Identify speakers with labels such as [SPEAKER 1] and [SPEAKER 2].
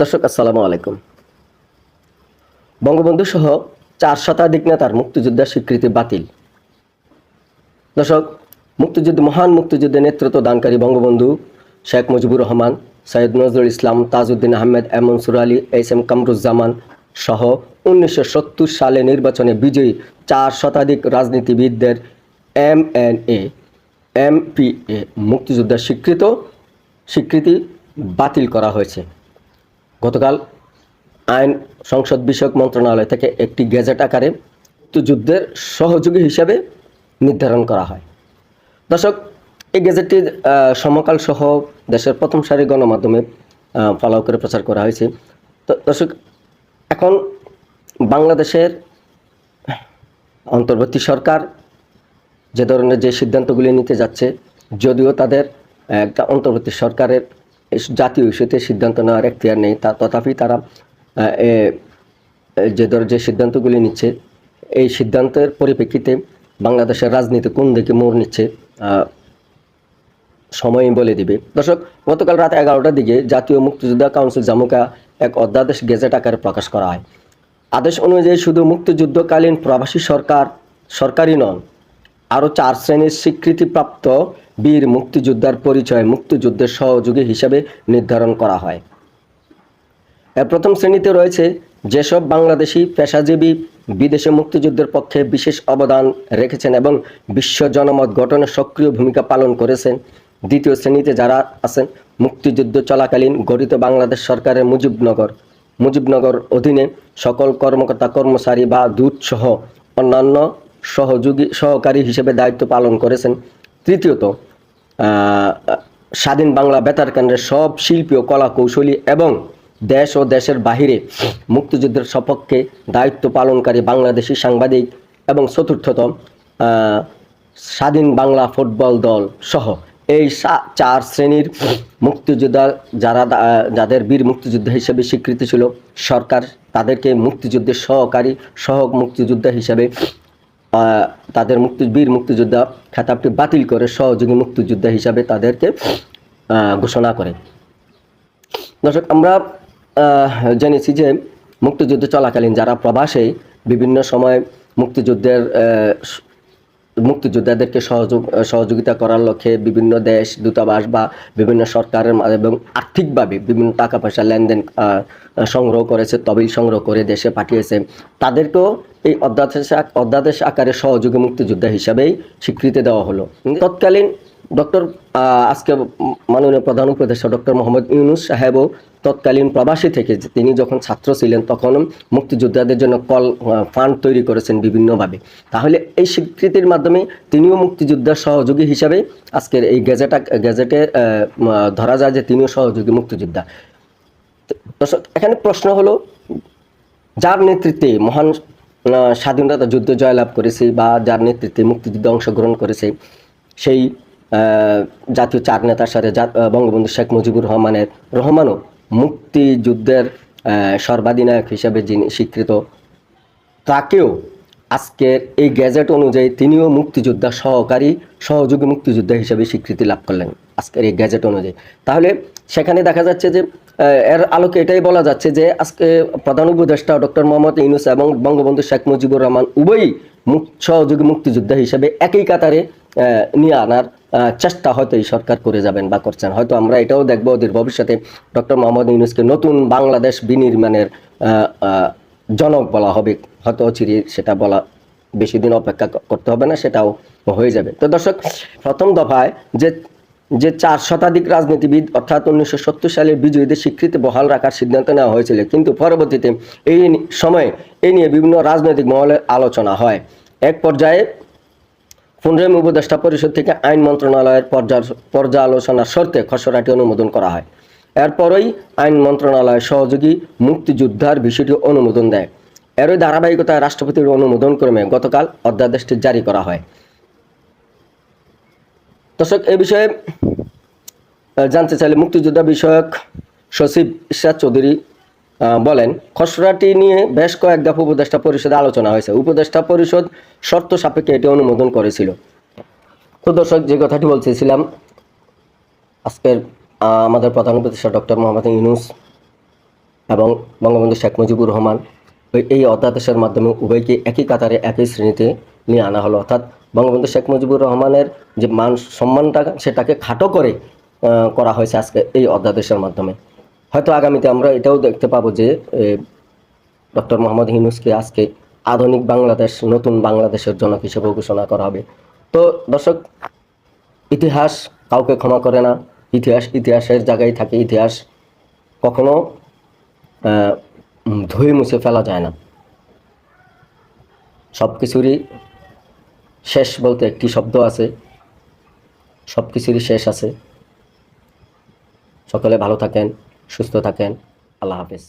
[SPEAKER 1] দর্শক, আসসালামু আলাইকুম। বঙ্গবন্ধু সহ চার শতাধিক নেতার মুক্তিযোদ্ধার স্বীকৃতি বাতিল। দর্শক, মুক্তিযুদ্ধ, মহান মুক্তিযুদ্ধে নেতৃত্ব দানকারী Bangabandhu Sheikh Mujibur Rahman, Syed Nazrul Islam, Tajuddin Ahmed, M Mansur Ali, H M Kamruzzaman সহ উনিশশো সত্তর সালে নির্বাচনে বিজয়ী চার শতাধিক রাজনীতিবিদদের M N A, M P A মুক্তিযোদ্ধার স্বীকৃত স্বীকৃতি বাতিল করা হয়েছে। গতকাল আইন সংসদ বিষয়ক মন্ত্রণালয় থেকে একটি গেজেট আকারে মুক্তিযুদ্ধের সহযোগী হিসাবে নির্ধারণ করা হয়। দর্শক এই গেজেটটি আহ, সমকাল সহ দেশের প্রথম সারি গণমাধ্যমে ফলো করে প্রচার করা হয়েছে। তো দর্শক এখন বাংলাদেশের অন্তর্বর্তী সরকার যে ধরনের যে সিদ্ধান্তগুলি নিতে যাচ্ছে যদিও তাদের একটা অন্তর্বর্তী সরকারের জাতীয় ইস্যুতে সিদ্ধান্ত নেওয়ার এখতিয়ার নেই। তথাপি তারা যে ধর যে সিদ্ধান্তগুলি নিচ্ছে এই সিদ্ধান্তের পরিপ্রেক্ষিতে বাংলাদেশের রাজনীতি কোন দিকে মোড় নিচ্ছে আহ, সময়ই বলে দিবে। দর্শক গতকাল রাত এগারোটার দিকে জাতীয় মুক্তিযোদ্ধা কাউন্সিল জামুকা এক অধ্যাদেশ গেজেট আকারে প্রকাশ করা হয়। আদেশ অনুযায়ী শুধু মুক্তিযুদ্ধকালীন প্রবাসী সরকার সরকারি নন আরও চার শ্রেণির স্বীকৃতিপ্রাপ্ত বীর মুক্তিযোদ্ধার পরিচয় মুক্তিযুদ্ধের সহযোগী হিসেবে নির্ধারণ করা হয়। এর প্রথম শ্রেণীতে রয়েছে যেসব বাংলাদেশি পেশাজীবী বিদেশে মুক্তিযুদ্ধের পক্ষে বিশেষ অবদান রেখেছেন এবং বিশ্ব জনমত গঠনে সক্রিয় ভূমিকা পালন করেছেন। দ্বিতীয় শ্রেণীতে যারা আছেন, মুক্তিযুদ্ধ চলাকালীন গঠিত বাংলাদেশ সরকারের মুজিবনগর। মুজিবনগর অধীনে সকল কর্মকর্তা, কর্মচারী বা দূতসহ অন্যান্য সহযোগী, সহকারী হিসেবে দায়িত্ব পালন করেছেন। তৃতীয়ত স্বাধীন বাংলা বেতার কেন্দ্রের সব শিল্পী ও কলা কৌশলী এবং দেশ ও দেশের বাহিরে মুক্তিযুদ্ধের সপক্ষে দায়িত্ব পালনকারী বাংলাদেশি সাংবাদিক এবং চতুর্থত স্বাধীন বাংলা ফুটবল দল সহ এই চার শ্রেণির মুক্তিযোদ্ধা যারা যাদের বীর মুক্তিযোদ্ধা হিসেবে স্বীকৃতি ছিল, সরকার তাদেরকে মুক্তিযুদ্ধের সহকারী সহ মুক্তিযোদ্ধা হিসেবে তাদের মুক্তি, বীর মুক্তিযোদ্ধা খেতাবটি বাতিল করে সহযোগী মুক্তিযোদ্ধা হিসাবে তাদেরকে ঘোষণা করে। দর্শক, আমরা জেনেছি যে মুক্তিযুদ্ধ চলাকালীন যারা প্রবাসে বিভিন্ন সময় মুক্তিযুদ্ধের মুক্তিযোদ্ধাদেরকে সহযোগ, সহযোগিতা করার লক্ষ্যে বিভিন্ন দেশ, দূতাবাস বা বিভিন্ন সরকারের এবং আর্থিকভাবে বিভিন্ন টাকা পয়সা লেনদেন সংগ্রহ করেছে তবিল সংগ্রহ করে দেশে পাঠিয়েছে। তাদেরকেও এই অধ্যাদেশ অধ্যাদেশ আকারে সহযোগী মুক্তিযোদ্ধা হিসাবেই স্বীকৃতি দেওয়া হলো। তৎকালীন ডক্টর আজকে মাননীয় প্রধান উপদেষ্টা ডক্টর মোহাম্মদ ইউনুস সাহেবও তৎকালীন প্রবাসী থেকে তিনি যখন ছাত্র ছিলেন, তখন মুক্তিযোদ্ধাদের জন্য কল ফান্ড তৈরি করেছেন বিভিন্নভাবে। তাহলে এই স্বীকৃতির মাধ্যমে তিনিও মুক্তিযোদ্ধার সহযোগী হিসাবে আজকের এই গেজেট গ্যাজেটে ধরা যায় যে তিনিও সহযোগী মুক্তিযোদ্ধা। এখানে প্রশ্ন হলো, যার নেতৃত্বে মহান স্বাধীনতা যুদ্ধ জয়লাভ করেছে বা যার নেতৃত্বে মুক্তিযুদ্ধে অংশগ্রহণ করেছে, সেই জাতীয় চার নেতার সাথে বঙ্গবন্ধু শেখ মুজিবুর রহমানের, রহমানও মুক্তিযুদ্ধের সর্বাধিনায়ক হিসাবে যিনি স্বীকৃত তাকেও আজকের এই গ্যাজেট অনুযায়ী তিনিও মুক্তিযোদ্ধা সহকারী, সহযোগী মুক্তিযোদ্ধা হিসেবে স্বীকৃতি লাভ করলেন আজকের এই গ্যাজেট অনুযায়ী। তাহলে সেখানে দেখা যাচ্ছে যে এর আলোকে এটাই বলা যাচ্ছে যে, আজকে প্রধান উপদেষ্টা ডক্টর মোহাম্মদ ইউনুস এবং বঙ্গবন্ধু শেখ মুজিবুর রহমান উভয়ই সহযোগী মুক্তিযোদ্ধা হিসেবে একই কাতারে নিয়ে আনার চেষ্টা হয়তো এই সরকার করে যাবেন বা করছেন। হয়তো আমরা এটাও দেখব ওদের ভবিষ্যতে ডক্টর মোহাম্মদ ইউনুসকে নতুন বাংলাদেশ বিনির্মাণের জনক বলা হবে। হয়তো অচিরে সেটা বলা বেশি দিন অপেক্ষা করতে হবে না, সেটাও হয়ে যাবে। তো দর্শক, প্রথম দফায় যে যে চার শতাধিক রাজনীতিবিদ অর্থাৎ উনিশশো সত্তর সালের বিজয়ীদের স্বীকৃতি বহাল রাখার সিদ্ধান্ত নেওয়া হয়েছিল। কিন্তু পরবর্তীতে এই সময়ে এই নিয়ে বিভিন্ন রাজনৈতিক মহলে আলোচনা হয়। এক পর্যায়ে পনেরোই উপদেষ্টা পরিষদ থেকে আইন মন্ত্রণালয়ের পর্যা- পর্যালোচনার শর্তে খসড়াটি অনুমোদন করা হয়। এরপরই আইন মন্ত্রণালয় সহযোগী মুক্তিযোদ্ধার বিষয়টি অনুমোদন দেয়। এরই ধারাবাহিকতায় রাষ্ট্রপতির অনুমোদন ক্রমে গতকাল অধ্যাদেশটি জারি করা হয়। দর্শক, এ বিষয়ে জানতে চাইলে মুক্তিযোদ্ধা বিষয়ক সচিব ইশরাত চৌধুরী বলেন, খসড়াটি নিয়ে বেশ কয়েক দফা উপদেষ্টা পরিষদে আলোচনা হয়েছে। উপদেষ্টা পরিষদ শর্ত সাপেক্ষে এটি অনুমোদন করেছিল। তো দর্শক, যে কথাটি বলতেছিলাম, আজকের আমাদের প্রধান উপদেষ্টা ডক্টর মোহাম্মদ ইউনুস এবং বঙ্গবন্ধু শেখ মুজিবুর রহমান এই অধ্যাদেশের মাধ্যমে উভয়কে একই কাতারে, একই শ্রেণীতে নিয়ে আনা হলো। অর্থাৎ বঙ্গবন্ধু শেখ মুজিবুর রহমানের যে মান সম্মানটা, সেটাকে খাটো করে করা হয়েছে আজকে এই অধ্যাদেশের মাধ্যমে। হয়তো আগামীতে আমরা এটাও দেখতে পাবো যে ডক্টর মোহাম্মদ হিনুসকে আজকে আধুনিক বাংলাদেশ, নতুন বাংলাদেশের জনক হিসেবে ঘোষণা করা হবে। তো দর্শক, ইতিহাস কাউকে ক্ষমা করে না ইতিহাস, ইতিহাসের জায়গায় থাকে ইতিহাস, কখনো ধুয়ে মুছে ফেলা যায় না। সব কিছুরই শেষ বলতে একটি শব্দ আছে সব কিছুরই শেষ আছে। সকলে ভালো থাকেন, সুস্থ থাকেন। আল্লাহ হাফেজ।